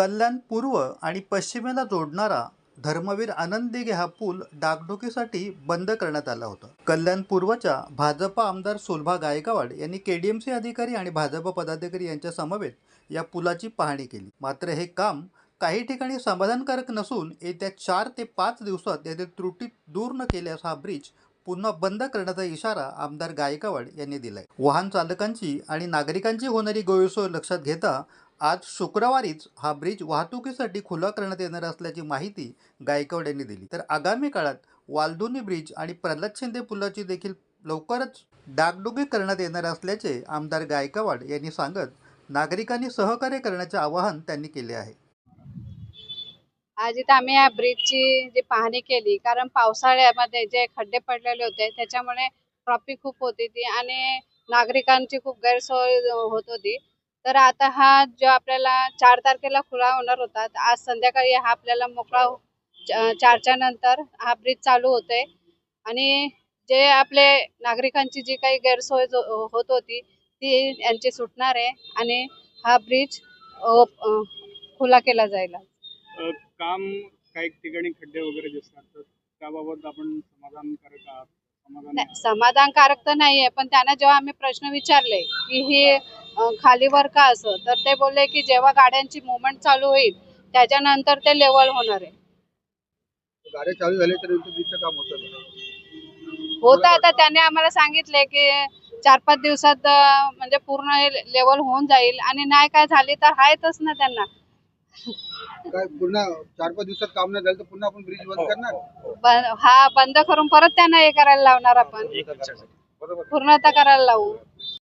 कल्याणपूर्व आणि पश्चिमेला जोडणारा धर्मवीर आनंदिगे हा पूल डागडुकीसाठी बंद करण्यात आला होता. कल्याण पूर्वच्या भाजपा आमदार सुलभा गायकवाड यांनी केडीएमसी अधिकारी आणि भाजपा पदाधिकारी यांच्या समवेत या पुलाची पाहणी केली. मात्र हे काम काही ठिकाणी समाधानकारक नसून येत्या चार ते पाच दिवसात यातील त्रुटी दूर न केल्यास हा ब्रिज पुन्हा बंद करण्याचा इशारा आमदार गायकवाड यांनी दिलाय. वाहन चालकांची आणि नागरिकांची होणारी गैरसोय लक्षात घेता आज शुक्रवारीच हा ब्रिज वाहतुकीसाठी खुला करण्यात येणार असल्याची माहिती गायकवाड यांनी दिली. तर आगामी काळात वालदोनी ब्रिज आणि प्रल्हाद शिंदे पुलाची देखील लवकरच डागडुगी करण्यात येणार असल्याचे आमदार गायकवाड यांनी सांगत नागरिकांनी सहकार्य करण्याचे आवाहन त्यांनी केले आहे. आज इथं आम्ही या ब्रिजची जी पाहणी केली कारण पावसाळ्यामध्ये जे खड्डे पडलेले होते त्याच्यामुळे ट्रॉफिक खूप होती ती आणि नागरिकांची खूप गैरसोय होत होती. तर आता हा जो आपल्याला चार तारखेला खुला होणार होता आज संध्याकाळी हा आपल्याला मोकळा हो- चारच्या नंतर हा ब्रिज चालू होतोय. आणि जे आपले नागरिकांची जी काही गैरसोय होत होती ती यांची सुटणार आहे आणि हा ब्रिज खुला केला जाईल. काम काही ठिकाणी खड्डे वगैरे दिसतात तर त्याबाबत आपण समाधानकारक आहात? समाधानकारक तर नाहीये पण त्यांना जेव्हा आम्ही प्रश्न विचारले की ही खालीवर का असं? तर ते बोलले की जेव्हा गाड्यांची मुवमेंट चालू होईल त्याच्यानंतर ते लेवल होणार आहे. गाड्या चालू झाल्या तर ब्रिजचं काम होतं. का? होतं आता. त्याने आम्हाला सांगितले की चार पाच दिवसात अ, म्हणजे पूर्ण लेवल होऊन जाईल. आणि नाही काय झाली तर आहेतच ना त्यांना. काय पुन्हा चार पाच दिवसात काम नाही झालं तर पुन्हा आपण ब्रिज बंद करणार? ब- हा बंद करून परत त्यांना हे करायला लावणार आपण. पूर्णता करायला लावू.